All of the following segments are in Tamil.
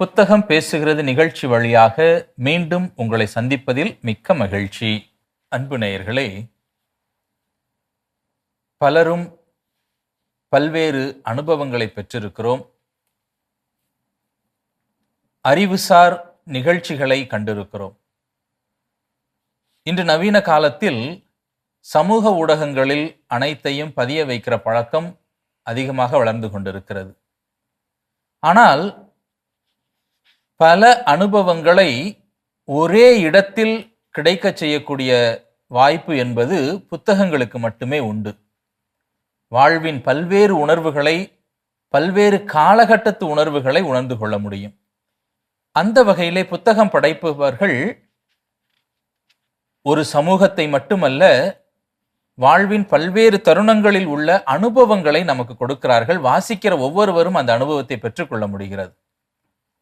புத்தகம் பேசுகிறது நிகழ்ச்சி வழியாக மீண்டும் உங்களை சந்திப்பதில் மிக்க மகிழ்ச்சி. அன்பு நேயர்களே பலரும் பல்வேறு அனுபவங்களை பெற்றிருக்கிறோம். அறிவுசார் நிகழ்ச்சிகளை கண்டிருக்கிறோம். இன்று நவீன காலத்தில் சமூக ஊடகங்களில் அனைத்தையும் பதிய வைக்கிற பழக்கம் அதிகமாக வளர்ந்து கொண்டிருக்கிறது. ஆனால் பல அனுபவங்களை ஒரே இடத்தில் கிடைக்கச் செய்யக்கூடிய வாய்ப்பு என்பது புத்தகங்களுக்கு மட்டுமே உண்டு. வாழ்வின் பல்வேறு உணர்வுகளை பல்வேறு காலகட்டத்து உணர்வுகளை உணர்ந்து கொள்ள முடியும். அந்த வகையிலே புத்தகம் படைப்பவர்கள் ஒரு சமூகத்தை மட்டுமல்ல வாழ்வின் பல்வேறு தருணங்களில் உள்ள அனுபவங்களை நமக்கு கொடுக்கிறார்கள். வாசிக்கிற ஒவ்வொருவரும் அந்த அனுபவத்தை பெற்றுக்கொள்ள முடிகிறது.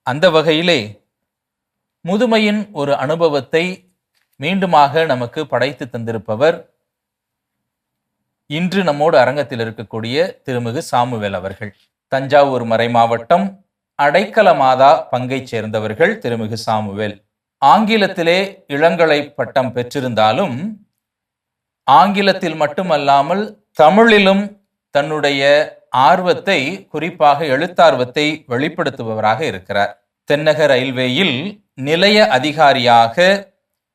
அந்த வகையிலே முதுமையின் ஒரு அனுபவத்தை மீண்டுமாக நமக்கு படைத்து தந்திருப்பவர் இன்று நம்மோடு அரங்கத்தில் இருக்கக்கூடிய திருமிகு சாமுவேல் அவர்கள். தஞ்சாவூர் மறை மாவட்டம் அடைக்கல மாதா பங்கைச் சேர்ந்தவர்கள் திருமிகு சாமுவேல். ஆங்கிலத்திலே இளங்கலை பட்டம் பெற்றிருந்தாலும் ஆங்கிலத்தில் மட்டுமல்லாமல் தமிழிலும் தன்னுடைய ஆர்வத்தை குறிப்பாக எழுத்தார்வத்தை வெளிப்படுத்துபவராக இருக்கிறார். தென்னக ரயில்வேயில் நிலைய அதிகாரியாக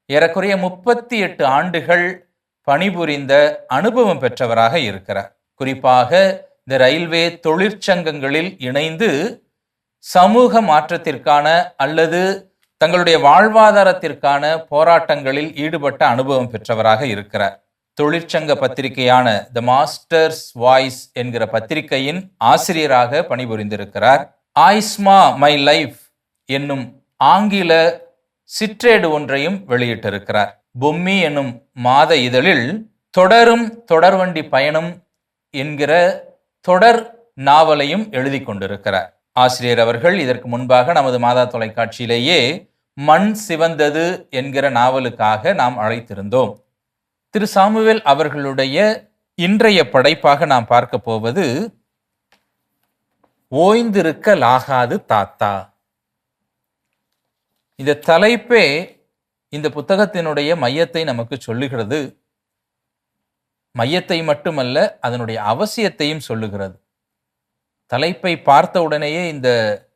ஏறக்குறைய முப்பத்தி எட்டு ஆண்டுகள் பணிபுரிந்த அனுபவம் பெற்றவராக இருக்கிறார். குறிப்பாக இந்த ரயில்வே தொழிற்சங்கங்களில் இணைந்து சமூக மாற்றத்திற்கான அல்லது தங்களுடைய வாழ்வாதாரத்திற்கான போராட்டங்களில் ஈடுபட்ட அனுபவம் பெற்றவராக இருக்கிறார். தொழிற்சங்க பத்திரிகையான த மாஸ்டர்ஸ் வாய்ஸ் என்கிற பத்திரிகையின் ஆசிரியராக பணிபுரிந்திருக்கிறார். ஆய்ஸ்மா மை லைஃப் என்னும் ஆங்கில சிற்றேடு ஒன்றையும் வெளியிட்டிருக்கிறார். பொம்மி என்னும் மாத இதழில் தொடரும் தொடர்வண்டி பயணம் என்கிற தொடர் நாவலையும் எழுதி கொண்டிருக்கிறார். ஆசிரியர் அவர்கள் இதற்கு முன்பாக நமது மாதா தொலைக்காட்சியிலேயே மண் சிவந்தது என்கிற நாவலுக்காக நாம் அழைத்திருந்தோம். திரு சாமுவேல் அவர்களுடைய இன்றைய படைப்பாக நாம் பார்க்க போவது ஓய்ந்திருக்கலாகாது தாத்தா. இந்த தலைப்பே இந்த புத்தகத்தினுடைய மையத்தை நமக்கு சொல்லுகிறது. மையத்தை மட்டுமல்ல அதனுடைய அவசியத்தையும் சொல்லுகிறது. தலைப்பை பார்த்த உடனேயே இந்த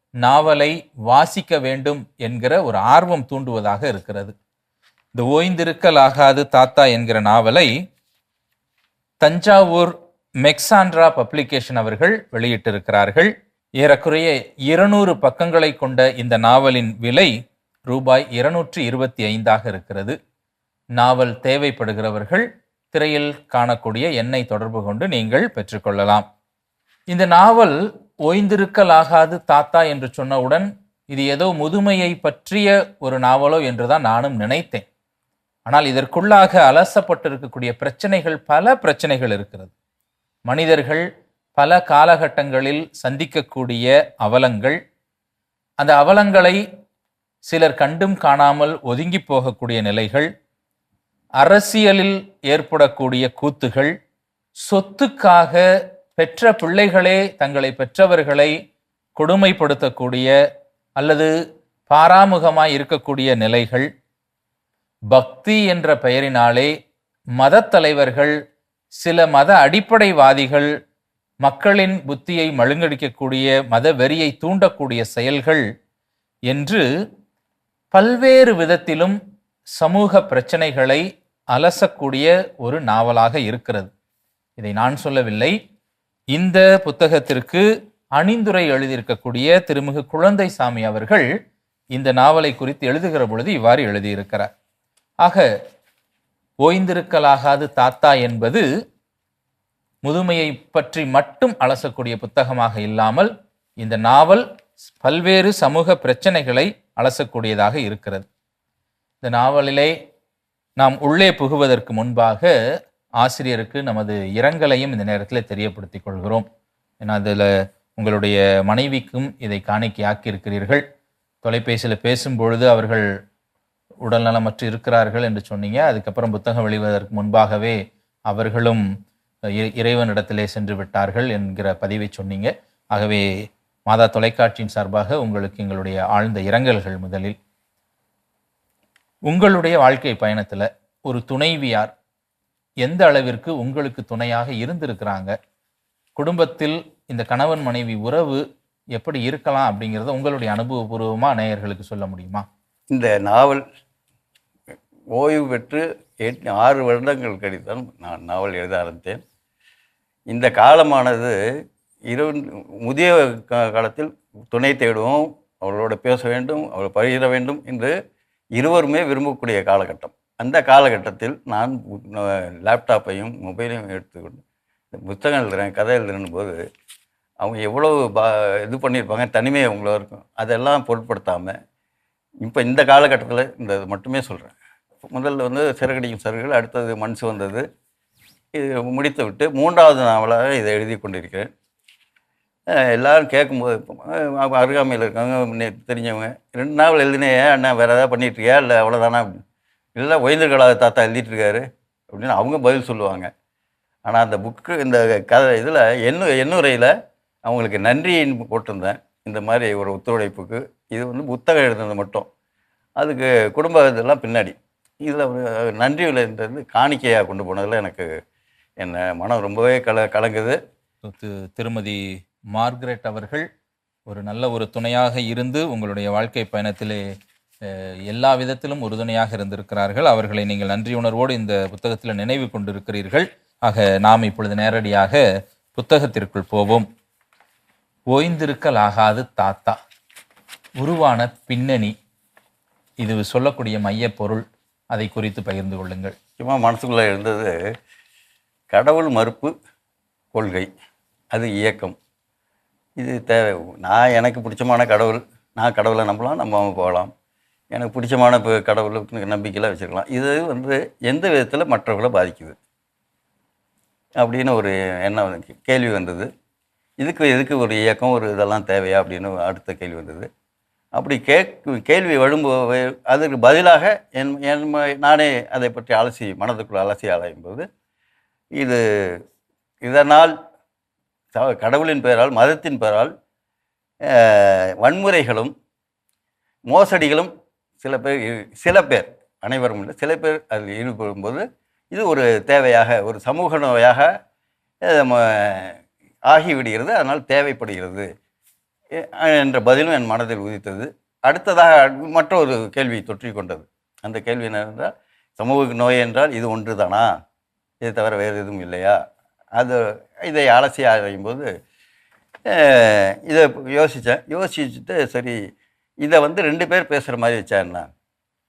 நாவலை வாசிக்க வேண்டும் என்கிற ஒரு ஆர்வம் தூண்டுவதாக இருக்கிறது. இந்த ஓய்ந்திருக்கலாகாது தாத்தா என்கிற நாவலை தஞ்சாவூர் மெக்சாண்ட்ரா பப்ளிகேஷன் அவர்கள் வெளியிட்டிருக்கிறார்கள். ஏறக்குறைய இருநூறு பக்கங்களை கொண்ட இந்த நாவலின் விலை ரூபாய் இருநூற்றி இருபத்தி ஐந்தாக இருக்கிறது. நாவல் தேவைப்படுகிறவர்கள் திரையில் காணக்கூடிய எண்ணை தொடர்பு கொண்டு நீங்கள் பெற்றுக்கொள்ளலாம். இந்த நாவல் ஓய்ந்திருக்கலாகாது தாத்தா என்று சொன்னவுடன் இது ஏதோ முதுமையை பற்றிய ஒரு நாவலோ என்றுதான் நானும் நினைத்தேன். ஆனால் இதற்குள்ளாக அலசப்பட்டிருக்கக்கூடிய பிரச்சனைகள் பல பிரச்சனைகள் இருக்கிறது. மனிதர்கள் பல காலகட்டங்களில் சந்திக்கக்கூடிய அவலங்கள் அந்த அவலங்களை சிலர் கண்டும் காணாமல் ஒதுங்கி போகக்கூடிய நிலைகள் அரசியலில் ஏற்படக்கூடிய கூத்துகள் சொத்துக்காக பெற்ற பிள்ளைகளே தங்களை பெற்றவர்களை கொடுமைப்படுத்தக்கூடிய அல்லது பாராமுகமாய் இருக்கக்கூடிய நிலைகள் பக்தி என்ற பெயரினாலே மதத் தலைவர்கள் சில மத அடிப்படைவாதிகள் மக்களின் புத்தியை மழுங்கடிக்கக்கூடிய மத வெறியை தூண்டக்கூடிய செயல்கள் என்று பல்வேறு விதத்திலும் சமூக பிரச்சனைகளை அலசக்கூடிய ஒரு நாவலாக இருக்கிறது. இதை நான் சொல்லவில்லை. இந்த புத்தகத்திற்கு அணிந்துரை எழுதியிருக்கக்கூடிய திருமிகு குழந்தை சாமி அவர்கள் இந்த நாவலை குறித்து எழுதுகிற பொழுது இவ்வாறு எழுதியிருக்கிறார். ஆக ஓய்ந்திருக்கலாகாது தாத்தா என்பது முதுமையை பற்றி மட்டும் அலசக்கூடிய புத்தகமாக இல்லாமல் இந்த நாவல் பல்வேறு சமூக பிரச்சனைகளை அலசக்கூடியதாக இருக்கிறது. இந்த நாவலிலே நாம் உள்ளே புகுவதற்கு முன்பாக ஆசிரியருக்கு நமது இரங்கலையும் இந்த நேரத்தில் தெரியப்படுத்திக் கொள்கிறோம். ஏன்னா அதில் உங்களுடைய மனைவிக்கும் இதை காணிக்கையாக்கி இருக்கிறீர்கள் தொலைபேசியில் பேசும்பொழுது அவர்கள் உடல்நலமற்று இருக்கிறார்கள் என்று சொன்னீங்க. அதுக்கப்புறம் புத்தகம் வெளிவதற்கு முன்பாகவே அவர்களும் இ- இறைவனிடத்திலே சென்று விட்டார்கள் என்கிற பதிவை சொன்னீங்க. ஆகவே மாதா தொலைக்காட்சியின் சார்பாக உங்களுக்கு எங்களுடைய ஆழ்ந்த இரங்கல்கள் முதலில். உங்களுடைய வாழ்க்கை பயணத்தில் ஒரு துணைவியார் எந்த அளவிற்கு உங்களுக்கு துணையாக இருந்திருக்கிறாங்க? குடும்பத்தில் இந்த கணவன் மனைவி உறவு எப்படி இருக்கலாம் அப்படிங்கிறத உங்களுடைய அனுபவபூர்வமாக நேயர்களுக்கு சொல்ல முடியுமா? இந்த நாவல் ஓய்வு பெற்று எட்டு ஆறு வருடங்கள் கழித்தான் நான் நாவல் எழுத ஆரம்பித்தேன். இந்த காலமானது இரு முதிய காலத்தில் துணை தேடுவோம் அவளோட பேச வேண்டும் அவளை பகிர வேண்டும் என்று இருவருமே விரும்பக்கூடிய காலகட்டம். அந்த காலகட்டத்தில் நான் லேப்டாப்பையும் மொபைலையும் எடுத்துக்கொண்டு இந்த புத்தகம் எழுதுறேன் கதை எழுதுறேன் போது அவங்க எவ்வளவு பா இது பண்ணியிருப்பாங்க தனிமை அவங்கள இருக்கும் அதெல்லாம் பொருட்படுத்தாமல் இப்போ இந்த காலகட்டத்தில் இந்த மட்டுமே சொல்கிறேன் முதல்ல வந்து சிறகடிக்கும் சருகள் அடுத்தது மண் வந்தது இது முடித்து விட்டு மூன்றாவது நாவலாக இதை எழுதி கொண்டிருக்கிறேன். எல்லோரும் கேட்கும்போது அருகாமையில் இருக்காங்க தெரிஞ்சவங்க ரெண்டு நாவல் எழுதினேயே அண்ணா வேறு ஏதாவது பண்ணிகிட்ருக்கியா இல்லை அவ்வளோதானா இல்லை ஒய்ந்திருக்கலா தாத்தா எழுதிட்டுருக்காரு. அப்படின்னு அவங்க பதில் சொல்லுவாங்க. ஆனால் அந்த புக்கு இந்த கதை இதில் எண்ணு எண்ணுரையில் அவங்களுக்கு நன்றின்னு போட்டிருந்தேன். இந்த மாதிரி ஒரு ஒத்துழைப்புக்கு. இது வந்து புத்தகம் எழுதுனது மட்டும். அதுக்கு குடும்ப இதெல்லாம் பின்னாடி. இதில் ஒரு நன்றியிலேருந்து காணிக்கையாக கொண்டு போனதில் எனக்கு என்ன மனம் ரொம்பவே கல கலங்குது. திருமதி மார்கரெட் அவர்கள் ஒரு நல்ல ஒரு துணையாக இருந்து உங்களுடைய வாழ்க்கை பயணத்திலே எல்லா விதத்திலும் உறுதுணையாக இருந்திருக்கிறார்கள். அவர்களை நீங்கள் நன்றி உணர்வோடு இந்த புத்தகத்தில் நினைவு கொண்டிருக்கிறீர்கள். ஆக நாம் இப்பொழுது நேரடியாக புத்தகத்திற்குள் போவோம். ஓய்ந்திருக்கலாகாது தாத்தா. உருவான பின்னணி. இது சொல்லக்கூடிய மையப் பொருள். அதை குறித்து பகிர்ந்து கொள்ளுங்கள். சும்மா மனசுக்குள்ளே இருந்தது கடவுள் மறுப்பு கொள்கை. அது இயக்கம். இது தேவை. நான் எனக்கு பிடிச்சமான கடவுள் நான் கடவுளை நம்பலாம் நம்பாமல் போகலாம். எனக்கு பிடிச்சமான இப்போ கடவுளுக்கு நம்பிக்கையெல்லாம் வச்சுருக்கலாம். இது வந்து எந்த விதத்தில் மற்றவர்களை பாதிக்குது? அப்படின்னு ஒரு எண்ணம் கேள்வி வந்தது. இதுக்கு எதுக்கு ஒரு இயக்கம் ஒரு இதெல்லாம் தேவையா அப்படின்னு அடுத்த கேள்வி வந்தது. அப்படி கே கேள்வி எழும்போது அதற்கு பதிலாக என் என் நானே அதை பற்றி அலசி மனதுக்குள் அலசி ஆராயும்போது இது இதனால் கடவுளின் பெயரால் மதத்தின் பெயரால் வன்முறைகளும் மோசடிகளும் சில பேர் சில பேர் அனைவரும் இல்லை சில பேர் அதில் ஈடுபடும்போது இது ஒரு தேவையாக ஒரு சமூக நோயாக ஆகிவிடுகிறது அதனால் தேவைப்படுகிறது. என்ற பதிலும் என் மனதில் உதித்தது. அடுத்ததாக மற்றொரு கேள்வி தொற்றி கொண்டது. அந்த கேள்வி என்னவென்றால் சமூக நோய் என்றால் இது ஒன்று தானா இதை தவிர வேறு எதுவும் இல்லையா? அது இதை அலசி ஆராயும்போது போது இதை யோசித்தேன் யோசிச்சுட்டு சரி இதை வந்து ரெண்டு பேர் பேசுகிற மாதிரி வச்சா என்ன?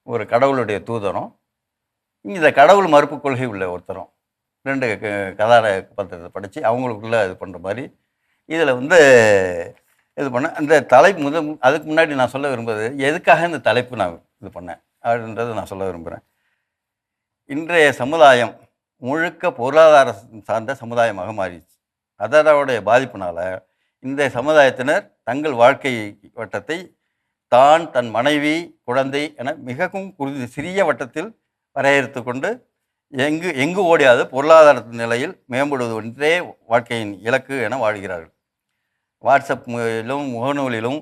ஒரு கடவுளுடைய தூதரும் இந்த கடவுள் மறுப்பு கொள்கை உள்ள ஒருத்தரும். ரெண்டு க- பத்திரத்தை படித்து அவங்களுக்குள்ள இது பண்ணுற மாதிரி. இதில் வந்து இது பண்ணேன் அந்த தலைப்பு முத அதுக்கு முன்னாடி நான் சொல்ல விரும்புவது எதுக்காக இந்த தலைப்பு நான் இது பண்ணேன் அப்படின்றத நான் சொல்ல விரும்புகிறேன் இன்றைய சமுதாயம் முழுக்க பொருளாதார சார்ந்த சமுதாயமாக மாறிடுச்சு. அதோடைய பாதிப்பினால் இந்த சமுதாயத்தினர் தங்கள் வாழ்க்கை வட்டத்தை தான் தன் மனைவி குழந்தை என மிகவும் குறுதி சிறிய வட்டத்தில் வரையறுத்து கொண்டு எங்கு எங்கு ஓடியாது பொருளாதார நிலையில் மேம்படுவது ஒன்றே வாழ்க்கையின் இலக்கு என வாழ்கிறார்கள். வாட்ஸ்அப் மூலிலும் முகநூலிலும்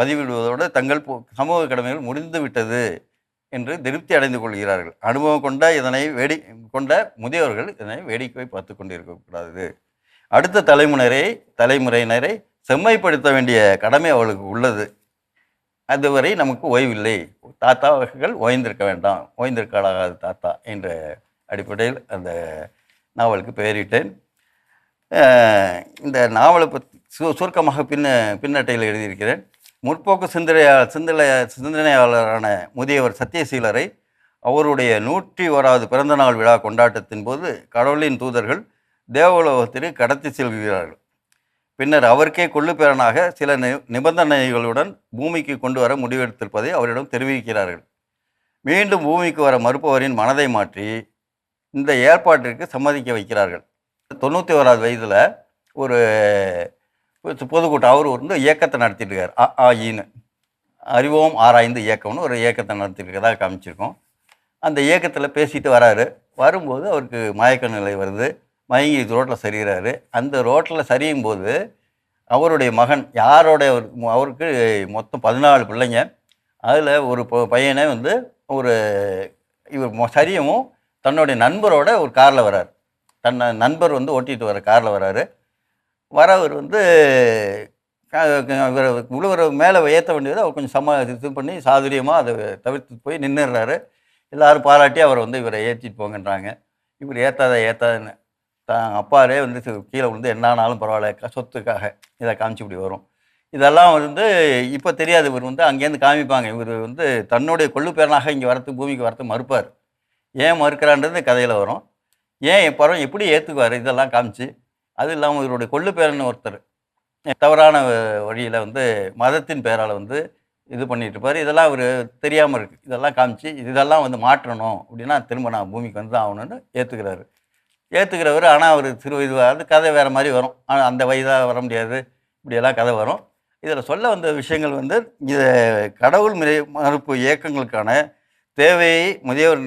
பதிவிடுவதோடு தங்கள் சமூக கடமைகள் முடிந்து விட்டது என்று திருப்தி அடைந்து கொள்கிறார்கள். அனுபவம் கொண்ட இதனை வேடி கொண்ட முதியவர்கள் இதனை வேடிக்கை பார்த்து கொண்டிருக்கக்கூடாது. அடுத்த தலைமுறையை தலைமுறையினரை செம்மைப்படுத்த வேண்டிய கடமை அவளுக்கு உள்ளது. அதுவரை நமக்கு ஓய்வில்லை. தாத்தாவர்கள் ஓய்ந்திருக்க வேண்டாம். ஓய்ந்திருக்காளாகாது தாத்தா என்ற அடிப்படையில் அந்த நாவலுக்கு பெயரிட்டேன். இந்த நாவலை பற்றி சு சுருக்கமாக பின்ன பின்னட்டையில் எழுதியிருக்கிறேன். முற்போக்கு சிந்தனையா சிந்தனை சிந்தனையாளரான முதியவர் சத்தியசீலரை அவருடைய நூற்றி ஓராவது பிறந்தநாள் விழா கொண்டாட்டத்தின் போது கடவுளின் தூதர்கள் தேவலோகத்திற்கு கடத்தி செல்கிறார்கள். பின்னர் அவருக்கே கொள்ளுப்பேரனாக சில நி நிபந்தனைகளுடன் பூமிக்கு கொண்டு வர முடிவெடுத்திருப்பதை அவரிடம் தெரிவிக்கிறார்கள். மீண்டும் பூமிக்கு வர மறுப்பவரின் மனதை மாற்றி இந்த ஏற்பாட்டிற்கு சம்மதிக்க வைக்கிறார்கள். தொண்ணூற்றி ஓராவது வயதில் ஒரு பொதுக்கூட்டம் அவர் வந்து இயக்கத்தை நடத்திட்டு இருக்கார் அ ஆ, ஈன்னு அறிவோம் ஆராய்ந்து இயக்கம்னு ஒரு இயக்கத்தை நடத்திட்டு காமிச்சிருக்கோம். அந்த இயக்கத்தில் பேசிட்டு வராரு. வரும்போது அவருக்கு மயக்க நிலை வருது. மயங்கி ரோட்டில் சரிகிறாரு அந்த ரோட்டில் சரியும் போது அவருடைய மகன் யாரோடைய அவருக்கு மொத்தம் பதினாலு பிள்ளைங்க. அதில் ஒரு பையனை வந்து ஒரு இவர் சரியவும் தன்னுடைய நண்பரோட ஒரு காரில் வரார். தன் நண்பர் வந்து ஓட்டிகிட்டு வர காரில் வராரு. வரவர் வந்து உழுவரை மேலே ஏற்ற வேண்டியது அவர் கொஞ்சம் சம இது பண்ணி சாதுரியமாக அதை தவிர்த்து போய் நின்றுடுறாரு எல்லாரும் பாராட்டி அவரை வந்து இவரை ஏற்றிட்டு போங்கன்றாங்க. இவர் ஏற்றாத ஏற்றாதுன்னு தான் அப்பாரே வந்து கீழே விழுந்து என்ன ஆனாலும் பரவாயில்ல சொத்துக்காக இதை காமிச்சு இப்படி வரும். இதெல்லாம் வந்து இப்போ தெரியாது இவர் வந்து அங்கேருந்து காமிப்பாங்க. இவர் வந்து தன்னுடைய கொள்ளுப்பேரனாக இங்கே வரத்து பூமிக்கு வரத்து மறுப்பார். ஏன் மறுக்கிறான்றது கதையில் வரும். ஏன் பரம் எப்படி ஏற்றுக்குவார் இதெல்லாம் காமிச்சு. அது இல்லாமல் இவருடைய கொள்ளு பேரன்னு ஒருத்தர் தவறான வழியில் வந்து மதத்தின் பேரால் வந்து இது பண்ணிட்டு இருப்பார். இதெல்லாம் அவர் தெரியாமல் இருக்குது இதெல்லாம் காமிச்சு இதெல்லாம் வந்து மாற்றணும் அப்படின்னா திரும்ப நான் பூமிக்கு வந்து தான் ஆகணும்னு ஏற்றுக்கிறாரு ஏற்றுக்கிறவர் ஆனால் அவர் சிறு வயது அது கதை வேறு மாதிரி வரும். ஆனால் அந்த வயதாக வர முடியாது. இப்படியெல்லாம் கதை வரும். இதில் சொல்ல வந்த விஷயங்கள் வந்து இது கடவுள் முறை மறுப்பு இயக்கங்களுக்கான தேவையை முதியவர்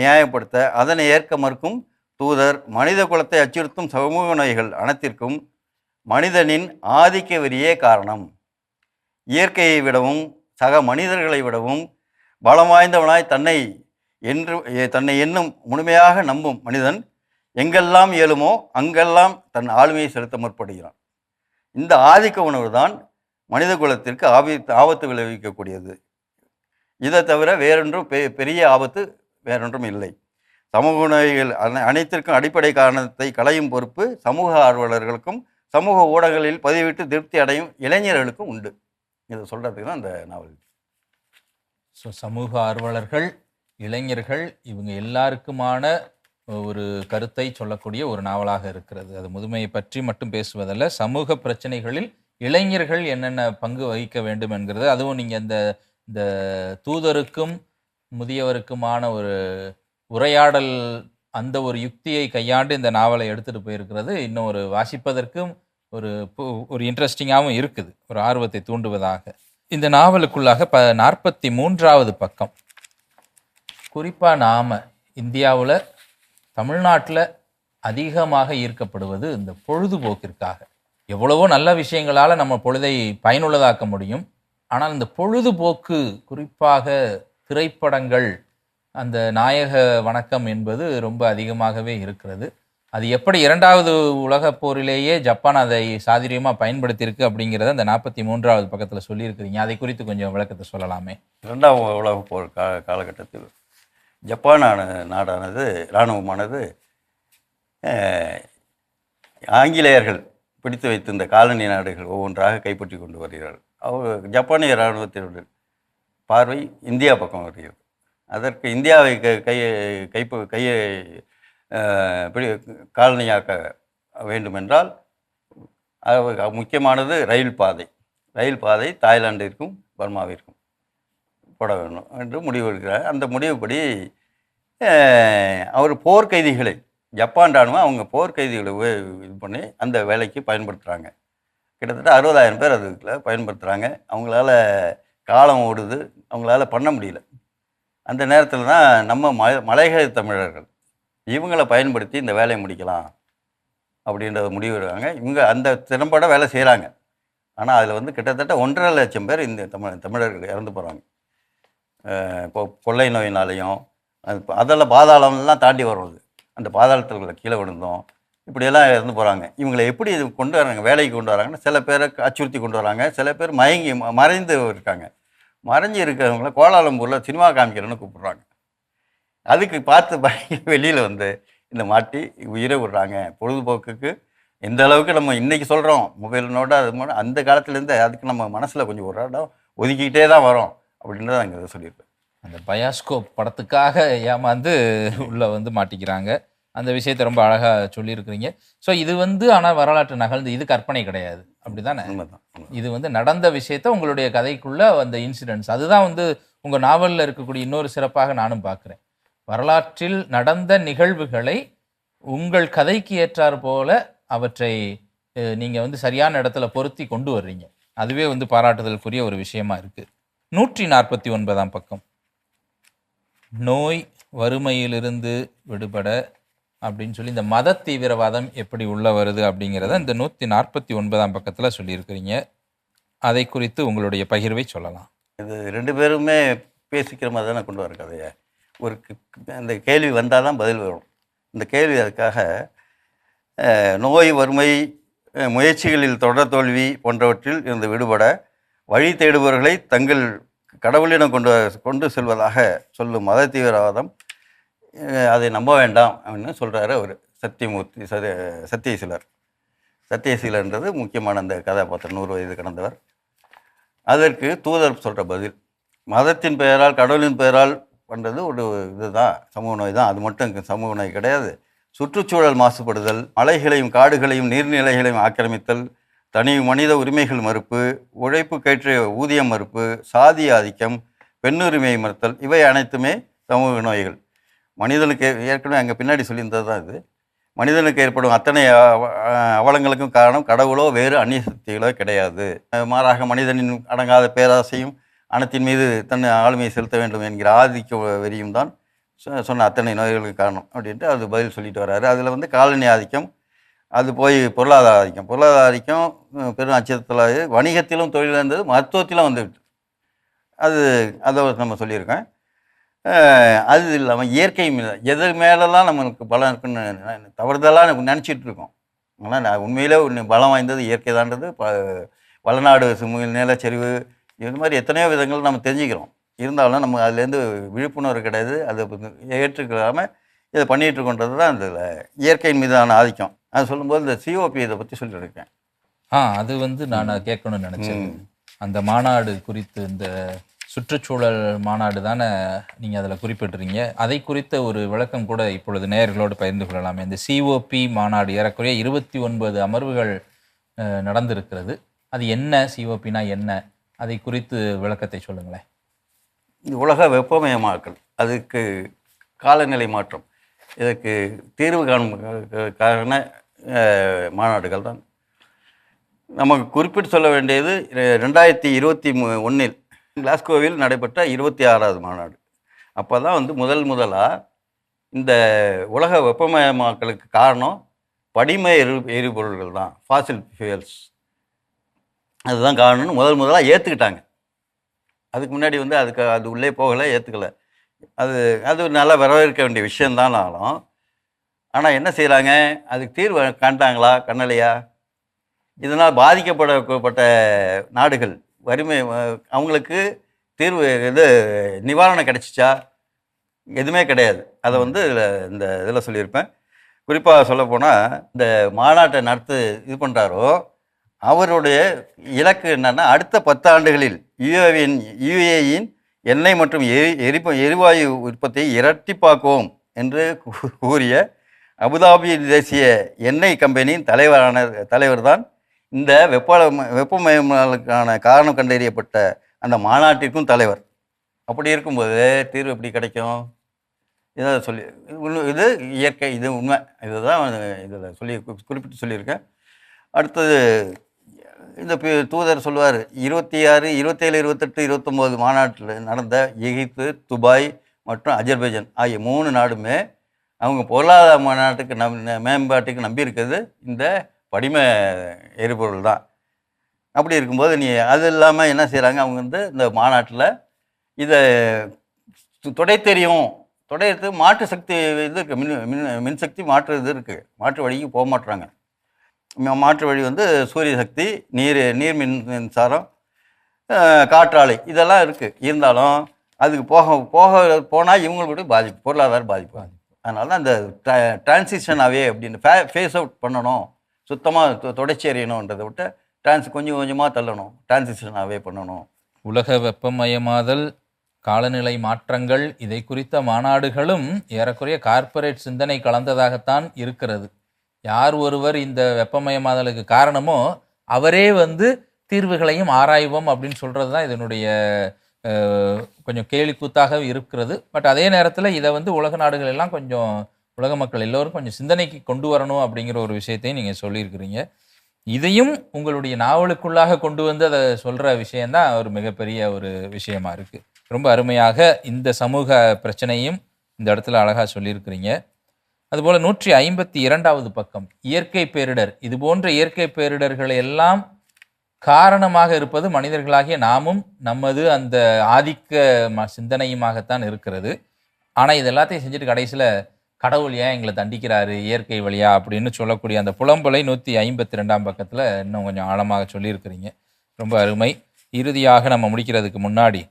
நியாயப்படுத்த அதனை ஏற்க மறுக்கும் தூதர் மனித குலத்தை அச்சுறுத்தும் சமூக நோய்கள் அனைத்திற்கும் மனிதனின் ஆதிக்க வெறியே காரணம். இயற்கையை விடவும் சக மனிதர்களை விடவும் பலம் வாய்ந்தவனாய் தன்னை என்று தன்னை என்னும் முழுமையாக நம்பும் மனிதன் எங்கெல்லாம் இயலுமோ அங்கெல்லாம் தன் ஆளுமையை செலுத்த முற்படுகிறான். இந்த ஆதிக்க உணர்வு தான் மனித குலத்திற்கு ஆபத்து ஆபத்து விளைவிக்கக்கூடியது. இதை தவிர வேறொன்றும் பெ பெரிய ஆபத்து வேறொன்றும் இல்லை. சமூக நோய்கள் அனை- அனைத்திற்கும் அடிப்படை காரணத்தை களையும் பொறுப்பு சமூக ஆர்வலர்களுக்கும் சமூக ஊடகங்களில் பதிவிட்டு திருப்தி அடையும் இளைஞர்களுக்கும் உண்டு. இதை சொல்கிறதுக்கு தான் அந்த நாவல். ஸோ சமூக ஆர்வலர்கள் இளைஞர்கள் இவங்க எல்லாருக்குமான ஒரு கருத்தை சொல்லக்கூடிய ஒரு நாவலாக இருக்கிறது. அது முதுமையை பற்றி மட்டும் பேசுவதல்ல சமூக பிரச்சனைகளில் இளைஞர்கள் என்னென்ன பங்கு வகிக்க வேண்டும் என்கிறது அதுவும் நீங்கள் இந்த இந்த தூதருக்கும் முதியவருக்குமான ஒரு உரையாடல் அந்த ஒரு யுக்தியை கையாண்டு இந்த நாவலை எடுத்துட்டு போயிருக்கிறது. இன்னும் ஒரு வாசிப்பதற்கும் ஒரு பு- ஒரு இன்ட்ரெஸ்டிங்காகவும் இருக்குது. ஒரு ஆர்வத்தை தூண்டுவதாக. இந்த நாவலுக்குள்ளாக ப நாற்பத்தி மூன்றாவது பக்கம். குறிப்பாக நாம் இந்தியாவில் தமிழ்நாட்டில் அதிகமாக ஈர்க்கப்படுவது இந்த பொழுதுபோக்கிற்காக. எவ்வளவோ நல்ல விஷயங்களால் நம்ம பொழுதை பயனுள்ளதாக்க முடியும். ஆனால் இந்த பொழுதுபோக்கு குறிப்பாக திரைப்படங்கள் அந்த நாயக வணக்கம் என்பது ரொம்ப அதிகமாகவே இருக்கிறது. அது எப்படி இரண்டாவது உலகப் போரிலேயே ஜப்பான் அதை சாதுரியமாக பயன்படுத்தியிருக்கு அப்படிங்கிறத அந்த நாற்பத்தி மூன்றாவது பக்கத்தில் சொல்லியிருக்கிறீங்க. அதை குறித்து கொஞ்சம் விளக்கத்தை சொல்லலாமே. இரண்டாம் உலகப் போர் கா காலகட்டத்தில் ஜப்பானான நாடானது இராணுவமானது ஆங்கிலேயர்கள் பிடித்து வைத்திருந்த காலனி நாடுகள் ஒவ்வொன்றாக கைப்பற்றி கொண்டு வருகிறார்கள். அவர் ஜப்பானிய இராணுவத்தினுடைய பார்வை இந்தியா பக்கம் வருகிறது. அதற்கு இந்தியாவை கை கை கைப்ப கையை பிடி காலனியாக்க வேண்டுமென்றால் முக்கியமானது ரயில் பாதை. ரயில் பாதை தாய்லாந்திற்கும் பர்மாவிற்கும் போட வேண்டும் என்று முடிவெடுக்கிறார் அந்த முடிவுப்படி அவர் போர்க்கைதிகளை ஜப்பான் ராணுவம் அவங்க போர்க்கைதிகளை இது பண்ணி அந்த வேலைக்கு பயன்படுத்துகிறாங்க கிட்டத்தட்ட அறுபதாயிரம் பேர் அதுக்குள்ள பயன்படுத்துகிறாங்க அவங்களால காலம் ஓடுது. அவங்களால பண்ண முடியல. அந்த நேரத்தில் தான் நம்ம ம மலையக தமிழர்கள் இவங்களை பயன்படுத்தி இந்த வேலையை முடிக்கலாம் அப்படின்ற முடிவு வருவாங்க இவங்க அந்த திறம்பட வேலை செய்கிறாங்க ஆனால் அதில் வந்து கிட்டத்தட்ட ஒன்றரை லட்சம் பேர் இந்த தமிழ் தமிழர்கள் இறந்து போகிறாங்க இப்போ கொள்ளை நோயினாலையும் அது அதெல்லாம் பாதாளம்லாம் தாண்டி வர்றது. அந்த பாதாளத்தில் கீழே விழுந்தோம். இப்படியெல்லாம் இறந்து போகிறாங்க இவங்களை எப்படி இது கொண்டு வராங்க? வேலைக்கு கொண்டு வராங்கன்னா சில பேரை அச்சுறுத்தி கொண்டு வராங்க. சில பேர் மயங்கி ம- மறைந்து இருக்காங்க. மறைஞ்சு இருக்கிறவங்கள கோலாலம்பூரில் சினிமா காமிக்கிறேன்னு கூப்பிட்றாங்க. அதுக்கு பார்த்து பயங்கர வெளியில் வந்து இந்த மாட்டி உயிரை விடுறாங்க. பொழுதுபோக்குக்கு எந்த அளவுக்கு நம்ம இன்றைக்கி சொல்கிறோம் மொபைல் அது மாதிரி அந்த காலத்துலேருந்து அதுக்கு நம்ம மனசில் கொஞ்சம் ஒரு இடம் ஒதுக்கிக்கிட்டே தான் வரோம். அப்படின்றத அங்கே சொல்லியிருப்பேன். அந்த பயாஸ்கோப் படத்துக்காக ஏமாந்து உள்ளே வந்து மாட்டிக்கிறாங்க. அந்த விஷயத்தை ரொம்ப அழகாக சொல்லியிருக்கிறீங்க. ஸோ இது வந்து ஆனால் வரலாற்று நகர்ந்து இது கற்பனை கிடையாது. அப்படிதானே. இது வந்து நடந்த விஷயத்த உங்களுடைய கதைக்குள்ள அந்த இன்சிடென்ட்ஸ் அதுதான் வந்து உங்க நாவல்ல இருக்கக்கூடிய இன்னொரு சிறப்பாக நானும் பார்க்கிறேன். வரலாற்றில் நடந்த நிகழ்வுகளை உங்கள் கதைக்கு ஏற்றார் போல அவற்றை அஹ், நீங்க வந்து சரியான இடத்துல பொருத்தி கொண்டு வர்றீங்க. அதுவே வந்து பாராட்டுதலுக்குரிய ஒரு விஷயமா இருக்கு. நூற்றி நாற்பத்தி ஒன்பதாம் பக்கம். நோய் வறுமையிலிருந்து விடுபட அப்படின்னு சொல்லி இந்த மத தீவிரவாதம் எப்படி உள்ளே வருது அப்படிங்கிறத இந்த நூற்றி நாற்பத்தி ஒன்பதாம் பக்கத்தில் சொல்லியிருக்கிறீங்க. அதை குறித்து உங்களுடைய பகிர்வை சொல்லலாம். இது ரெண்டு பேருமே பேசிக்கிற மாதிரி தானே கொண்டு வர கதையை. ஒரு அந்த கேள்வி வந்தால் தான் பதில் வரும். இந்த கேள்வி அதுக்காக நோய் வறுமை முயற்சிகளில் தொடர் தோல்வி போன்றவற்றில் இருந்து விடுபட வழி தேடுபவர்களை தங்கள் கடவுளிடம் கொண்டு கொண்டு செல்வதாக சொல்லும் மத தீவிரவாதம் அதை நம்ப வேண்டாம் அப்படின்னு சொல்கிறாரு அவர். சத்தியமூர்த்தி சத சத்தியசீலர். சத்தியசீலன்றது முக்கியமான அந்த கதாபாத்திரம் நூறு வயது கடந்தவர். அதற்கு தூதர் சொல்கிற பதில் மதத்தின் பெயரால் கடவுளின் பெயரால் பண்ணுறது ஒரு இதுதான் சமூக நோய் தான். அது மட்டும் சமூக நோய் கிடையாது. சுற்றுச்சூழல் மாசுபடுதல் மலைகளையும் காடுகளையும் நீர்நிலைகளையும் ஆக்கிரமித்தல் தனி மனித உரிமைகள் மறுப்பு உழைப்பு உழைப்புக்கேற்ற ஊதியம் மறுப்பு சாதி ஆதிக்கம் பெண்ணுரிமையை மறுத்தல் இவை அனைத்துமே சமூக நோய்கள். மனிதனுக்கு ஏற்கனவே அங்கே பின்னாடி சொல்லியிருந்தது தான் இது. மனிதனுக்கு ஏற்படும் அத்தனை அவ- அவலங்களுக்கும் காரணம் கடவுளோ வேறு அந்நிய சக்திகளோ கிடையாது. மாறாக மனிதனின் அடங்காத பேராசையும் அனத்தின் மீது தன் ஆளுமையை செலுத்த வேண்டும் என்கிற ஆதிக்க வெறியும் தான் சொ- சொன்ன அத்தனை நோய்களுக்கு காரணம் அப்படின்ட்டு அது பதில் சொல்லிட்டு வர்றாரு. அதில் வந்து காலனி ஆதிக்கம் அது போய் பொருளாதார ஆதிக்கம். பொருளாதார ஆதிக்கம் பெரும் அச்சத்தில் வணிகத்திலும் தொழில் இருந்தது மருத்துவத்திலும் வந்துவிட்டு. அது அதை நம்ம சொல்லியிருக்கேன். அது இல்லாமல் இயற்கை மீது எது மேலெல்லாம் நம்மளுக்கு பலம் இருக்குன்னு தவறுதலாக நினச்சிட்டு இருக்கோம். ஆனால் நான் உண்மையிலே ஒன்று பலம் வாய்ந்தது இயற்கை தான்றது ப வளநாடு சுமு நிலச்சரிவு இது மாதிரி எத்தனையோ விதங்கள் நம்ம தெரிஞ்சுக்கிறோம். இருந்தாலும் நம்ம அதுலேருந்து விழிப்புணர்வு கிடையாது. அதை ஏற்றுக்கலாமல் இதை பண்ணிகிட்டு இருக்கோன்றது தான் இந்த இயற்கையின் மீதான ஆதிக்கம். அது சொல்லும்போது இந்த சிஓபி இதை பற்றி சொல்லியிருக்கேன் ஆ அது வந்து நான் கேட்கணும்னு நினைச்சேன். அந்த மாநாடு குறித்து இந்த சுற்றுச்சூழல் மாநாடு தானே நீங்கள் அதில் குறிப்பிட்டிருங்க அதை குறித்த ஒரு விளக்கம் கூட இப்பொழுது நேயர்களோடு பகிர்ந்து கொள்ளலாம். இந்த சிஓபி மாநாடு ஏறக்குறைய இருபத்தி ஒன்பது அமர்வுகள் நடந்திருக்கிறது. அது என்ன? சிஓபினா என்ன? அதை குறித்து விளக்கத்தை சொல்லுங்களேன். இது உலக வெப்பமயமாக்கல். அதுக்கு காலநிலை மாற்றம். இதற்கு தீர்வு காண மாநாடுகள் தான். நமக்கு குறிப்பிட்டு சொல்ல வேண்டியது ரெண்டாயிரத்தி இருபத்தி ஒன்றில் கிளாஸ்கோவில் நடைபெற்ற இருபத்தி ஆறாவது மாநாடு. அப்போ தான் வந்து முதல் முதலாக இந்த உலக வெப்பமயமாக்கலுக்கு காரணம் படிம எரி எரிபொருள்கள் தான் ஃபாசில் ஃபியூயல்ஸ் அதுதான் காரணம்னு முதல் முதலாக ஏற்றுக்கிட்டாங்க அதுக்கு முன்னாடி வந்து அதுக்கு அது உள்ளே போகலை ஏற்றுக்கலை அது அது நல்லா வரவேற்க வேண்டிய விஷயந்தானாலும் ஆனால் என்ன செய்கிறாங்க அதுக்கு தீர்வு காண்டாங்களா? கண்ணலையா? இதனால் பாதிக்கப்படப்பட்ட நாடுகள் வறுமை அவங்களுக்கு தீர்வு இது நிவாரணம் கிடைச்சிச்சா? எதுவுமே கிடையாது. அதை வந்து இதுல இந்த இதில் சொல்லியிருப்பேன். குறிப்பாக சொல்லப்போனால் இந்த மாநாட்டை நடத்து இது பண்ணுறாரோ அவருடைய இலக்கு என்னன்னா அடுத்த பத்தாண்டுகளில் யுஏவின் யுஏயின் எண்ணெய் மற்றும் எரி எரிப எரிவாயு உற்பத்தியை இரட்டிப்பாக்குவோம் என்று கூறிய அபுதாபி தேசிய எண்ணெய் கம்பெனியின் தலைவரான தலைவர் தான் இந்த வெப்ப வெப்பமயமாலுக்கான காரணம் கண்டறியப்பட்ட அந்த மாநாட்டிற்கும் தலைவர். அப்படி இருக்கும்போது தீர்வு எப்படி கிடைக்கும்? இதை சொல்லி இது இது இயற்கை இது உண்மை. இதுதான் இதில் சொல்லி குறிப்பிட்டு சொல்லியிருக்கேன். அடுத்தது இந்த தூதர் சொல்லுவார் இருபத்தி ஆறு இருபத்தேழு இருபத்தெட்டு இருபத்தொம்போது மாநாட்டில் நடந்த எகிப்து துபாய் மற்றும் அஜர்பைஜான் ஆகிய மூணு நாடுமே அவங்க பொருளாதார மாநாட்டுக்கு நம் மேம்பாட்டுக்கு நம்பி இருக்கிறது இந்த படிம எரிபொருள் தான். அப்படி இருக்கும்போது நீ அது இல்லாமல் என்ன செய்கிறாங்க அவங்க வந்து இந்த மாநாட்டில் இதை தொடை தெரியும். தொடையத்து மாற்று சக்தி இது இருக்குது மின் மின் மின்சக்தி மாற்று இது இருக்குது மாற்று வழிக்கு போக மாட்டுறாங்க மாற்று வழி வந்து சூரிய சக்தி நீர் நீர் மின் மின்சாரம் காற்றாலை இதெல்லாம் இருக்குது இருந்தாலும் அதுக்கு போக போக போனால் இவங்களுக்கு பாதிப்பு பொருளாதார பாதிப்பு. அதனால தான் இந்த டிரான்சிஷனாகவே அப்படின்னு ஃபே ஃபேஸ் அவுட் பண்ணணும். சுத்தமாக தொடச்சி எறியணுன்றதை விட்டு டிரான்ஸ் கொஞ்சம் கொஞ்சமாக தள்ளணும். டிரான்சிஷனாகவே பண்ணணும். உலக வெப்பமயமாதல் காலநிலை மாற்றங்கள் இதை குறித்த மாநாடுகளும் ஏறக்குறைய கார்ப்பரேட் சிந்தனை கலந்ததாகத்தான் இருக்கிறது. யார் ஒருவர் இந்த வெப்பமயமாதலுக்கு காரணமோ அவரே வந்து தீர்வுகளையும் ஆராய்வோம் அப்படின்னு சொல்கிறது தான் இதனுடைய கொஞ்சம் கேலிக்கூத்தாக இருக்கிறது. பட் அதே நேரத்தில் இதை வந்து உலக நாடுகள் எல்லாம் கொஞ்சம் உலக மக்கள் எல்லோரும் கொஞ்சம் சிந்தனைக்கு கொண்டு வரணும் அப்படிங்கிற ஒரு விஷயத்தையும் நீங்கள் சொல்லியிருக்கிறீங்க. இதையும் உங்களுடைய நாவலுக்குள்ளாக கொண்டு வந்து அதை சொல்கிற விஷயந்தான் ஒரு மிகப்பெரிய ஒரு விஷயமா இருக்குது ரொம்ப அருமையாக இந்த சமூக பிரச்சனையும் இந்த இடத்துல அழகாக சொல்லியிருக்கிறீங்க. அதுபோல் நூற்றி ஐம்பத்தி இரண்டாவது பக்கம் இயற்கை பேரிடர். இது போன்ற இயற்கை பேரிடர்களை எல்லாம் காரணமாக இருப்பது மனிதர்களாகிய நாமும் நமது அந்த ஆதிக்க ம- சிந்தனையுமாகத்தான் இருக்கிறது. ஆனால் இது எல்லாத்தையும் செஞ்சுட்டு கடைசியில் கடவுள் ஏன் எங்களை தண்டிக்கிறாரு? இயற்கை வழியா? அப்படின்னு சொல்லக்கூடிய அந்த புலம்பலை நூற்றி ஐம்பத்தி ரெண்டாம் பக்கத்தில் இன்னும் கொஞ்சம் ஆழமாக சொல்லியிருக்கிறீங்க. ரொம்ப அருமை. இறுதியாக நம்ம முடிக்கிறதுக்கு முன்னாடி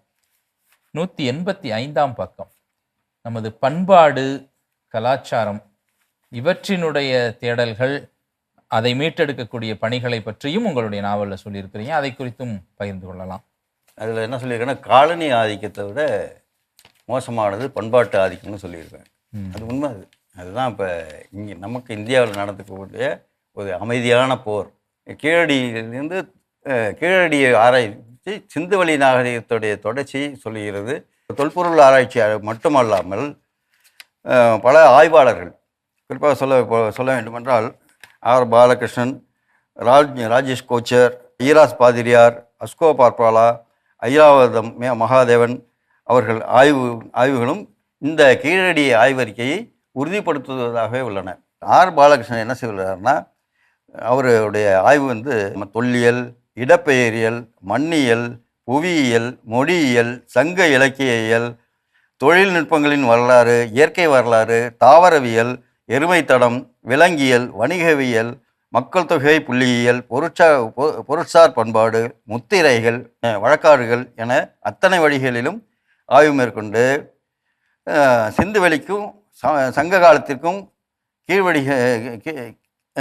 நூற்றி எண்பத்தி ஐந்தாம் பக்கம் நமது பண்பாடு கலாச்சாரம் இவற்றினுடைய தேடல்கள் அதை மீட்டெடுக்கக்கூடிய பணிகளை பற்றியும் உங்களுடைய நாவலில் சொல்லியிருக்கிறீங்க. அதை குறித்தும் பகிர்ந்து கொள்ளலாம். அதில் என்ன சொல்லியிருக்கேன்னா காலனி ஆதிக்கத்தை விட மோசமானது பண்பாட்டு ஆதிக்கம்னு சொல்லியிருக்கேன். அது உண்மை அது. அதுதான் இப்போ இங்கே நமக்கு இந்தியாவில் நடந்துக்கக்கூடிய ஒரு அமைதியான போர். கீழடியிலிருந்து கீழடியை ஆராய்ச்சி சிந்துவெளி நாகரிகத்துடைய தொடர்ச்சி சொல்லுகிறது. தொல்பொருள் ஆராய்ச்சி மட்டுமல்லாமல் பல ஆய்வாளர்கள் குறிப்பாக சொல்ல சொல்ல வேண்டுமென்றால் ஆர். பாலகிருஷ்ணன் ராஜ் ராஜேஷ் கோச்சர் ஈராஸ் பாதிரியார் அஸ்கோ பார்ப்பாலா ஐராவதம் மே- மகாதேவன் அவர்கள் ஆய்வு ஆய்வுகளும் இந்த கீழடி ஆய்வறிக்கையை உறுதிப்படுத்துவதாகவே உள்ளன. ஆர். பாலகிருஷ்ணன் என்ன செய்கிறார்னா அவருடைய ஆய்வு வந்து நம்ம தொல்லியல் இடப்பெயரியல் மண்ணியல் புவியியல் மொழியியல் சங்க இலக்கியவியல் தொழில்நுட்பங்களின் வரலாறு இயற்கை வரலாறு தாவரவியல் எருமைத்தடம் விலங்கியல் வணிகவியல் மக்கள் தொகை புள்ளியியல் பொருட்சா பொ- பொருட்சார் பண்பாடு முத்திரைகள் வழக்காடுகள் என அத்தனை வழிகளிலும் ஆய்வு மேற்கொண்டு சிந்துவெளிக்கும் ச- சங்க காலத்திற்கும் கீழ்வடி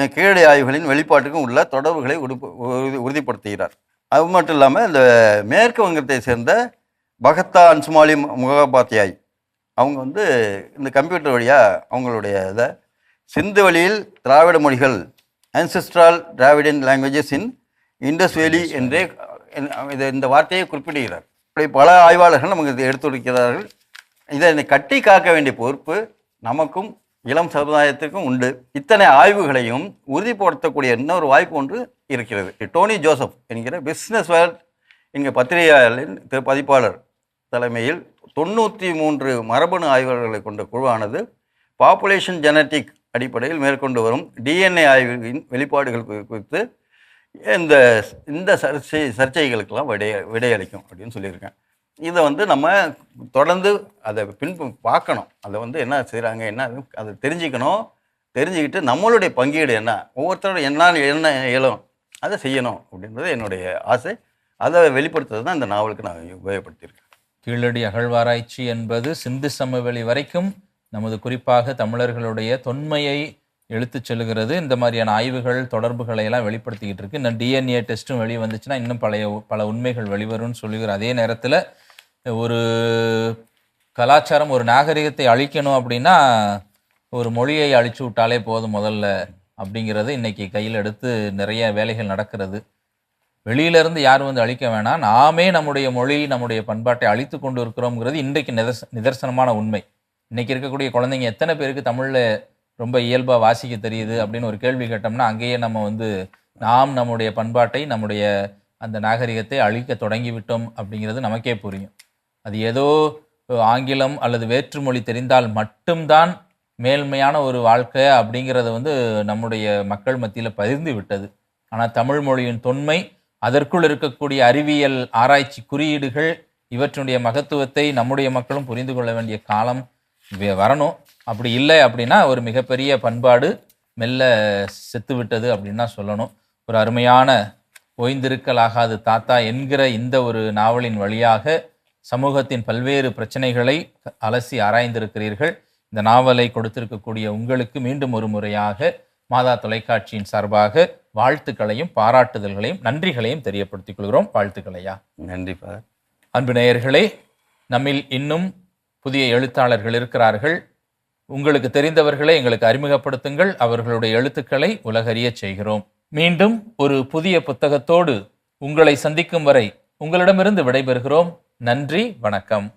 கீழடி ஆய்வுகளின் வெளிப்பாட்டுக்கும் உள்ள தொடர்புகளை உறுதி- உறுதிப்படுத்துகிறார். அது மட்டும் இல்லாமல் இந்த மேற்கு வங்கத்தை சேர்ந்த பகத்தா அன்சுமாலி முகபாத்தியாய் அவங்க வந்து இந்த கம்ப்யூட்டர் வழியாக அவங்களுடைய இதை சிந்து வழியில் திராவிட மொழிகள் ancestral Dravidian languages in Indus valley என்றே இது இந்த வார்த்தையை குறிப்பிடுகிறார். இப்படி பல ஆய்வாளர்கள் நமக்கு இதை எடுத்துரைக்கிறார்கள். இதை கட்டி காக்க வேண்டிய பொறுப்பு நமக்கும் இளம் சமுதாயத்திற்கும் உண்டு. இத்தனை ஆய்வுகளையும் உறுதிப்படுத்தக்கூடிய இன்னொரு வாய்ப்பு ஒன்று இருக்கிறது. டோனி ஜோசப் என்கிற பிஸ்னஸ் வேர்ல்ட் என்கிற பத்திரிகையாளரின் திரு பதிப்பாளர் தலைமையில் தொண்ணூற்றி மூன்று மரபணு ஆய்வாளர்களை கொண்ட குழுவானது பாப்புலேஷன் ஜெனட்டிக் அடிப்படையில் மேற்கொண்டு வரும் டிஎன்ஏ ஆய்வின் வெளிப்பாடுகள் குறித்து இந்த இந்த சர்ச்சை சர்ச்சைகளுக்கெல்லாம் விடைய விடையளிக்கும் அப்படின்னு சொல்லியிருக்கேன். இதை வந்து நம்ம தொடர்ந்து அதை பின் பார்க்கணும். அதை வந்து என்ன செய்கிறாங்க என்ன அதை தெரிஞ்சுக்கணும். தெரிஞ்சுக்கிட்டு நம்மளுடைய பங்கீடு என்ன? ஒவ்வொருத்தரோட என்னால் என்ன இயலும்? அதை செய்யணும் அப்படின்றது என்னுடைய ஆசை. அதை வெளிப்படுத்துறது தான் இந்த நாவலுக்கு நான் உபயோகப்படுத்தியிருக்கேன். கீழடி அகழ்வாராய்ச்சி என்பது சிந்து சமவெளி வரைக்கும் நமது குறிப்பாக தமிழர்களுடைய தொன்மையை எடுத்துச் செல்கிறது. இந்த மாதிரியான ஆய்வுகள் தொடர்புகளை எல்லாம் வெளிப்படுத்திக்கிட்டு இருக்கு. இன்னும் டிஎன்ஏ டெஸ்ட்டும் வெளியே வந்துச்சுன்னா இன்னும் பழைய பல உண்மைகள் வெளிவரும்னு சொல்லுகிற அதே நேரத்தில் ஒரு கலாச்சாரம் ஒரு நாகரிகத்தை அழிக்கணும் அப்படின்னா ஒரு மொழியை அழிச்சு விட்டாலே போதும் முதல்ல அப்படிங்கிறது இன்றைக்கி கையில் எடுத்து நிறைய வேலைகள் நடக்கிறது. வெளியிலேருந்து யார் யாரும் வந்து அழிக்க வேணாம். நாமே நம்முடைய மொழி நம்முடைய பண்பாட்டை அழித்து கொண்டு இருக்கிறோங்கிறது இன்றைக்கு நிதர்ச நிதர்சனமான உண்மை. இன்றைக்கி இருக்கக்கூடிய குழந்தைங்க எத்தனை பேருக்கு தமிழில் ரொம்ப இயல்பாக வாசிக்க தெரியுது அப்படின்னு ஒரு கேள்வி கேட்டோம்னா அங்கேயே நம்ம வந்து நாம் நம்முடைய பண்பாட்டை நம்முடைய அந்த நாகரிகத்தை அழிக்க தொடங்கிவிட்டோம் அப்படிங்கிறது நமக்கே புரியும். அது ஏதோ ஆங்கிலம் அல்லது வேற்றுமொழி தெரிந்தால் மட்டும்தான் மேல்மையான ஒரு வாழ்க்கை அப்படிங்கிறத வந்து நம்முடைய மக்கள் மத்தியில் பதிர்ந்து விட்டது. ஆனால் தமிழ் மொழியின் தொன்மை அதற்குள் இருக்கக்கூடிய அறிவியல் ஆராய்ச்சி குறியீடுகள் இவற்றுடைய மகத்துவத்தை நம்முடைய மக்களும் புரிந்து கொள்ள வேண்டிய காலம் வே- வரணும். அப்படி இல்லை அப்படின்னா ஒரு மிகப்பெரிய பண்பாடு மெல்ல செத்துவிட்டது அப்படின்னு தான் சொல்லணும். ஒரு அருமையான ஓய்ந்திருக்கலாகாது தாத்தா என்கிற இந்த ஒரு நாவலின் வழியாக சமூகத்தின் பல்வேறு பிரச்சனைகளை அலசி ஆராய்ந்திருக்கிறீர்கள். இந்த நாவலை கொடுத்திருக்கக்கூடிய உங்களுக்கு மீண்டும் ஒரு முறையாக மாதா தொலைக்காட்சியின் சார்பாக வாழ்த்துக்களையும் பாராட்டுதல்களையும் நன்றிகளையும் தெரியப்படுத்திக் கொள்கிறோம். வாழ்த்துக்களையா நன்றி அன்பு நேயர்களே நம்மில் இன்னும் புதிய எழுத்தாளர்கள் இருக்கிறார்கள். உங்களுக்கு தெரிந்தவர்களை எங்களுக்கு அறிமுகப்படுத்துங்கள். அவர்களுடைய எழுத்துக்களை உலகறியச் செய்கிறோம். மீண்டும் ஒரு புதிய புத்தகத்தோடு உங்களை சந்திக்கும் வரை உங்களிடமிருந்து விடைபெறுகிறோம். நன்றி வணக்கம்.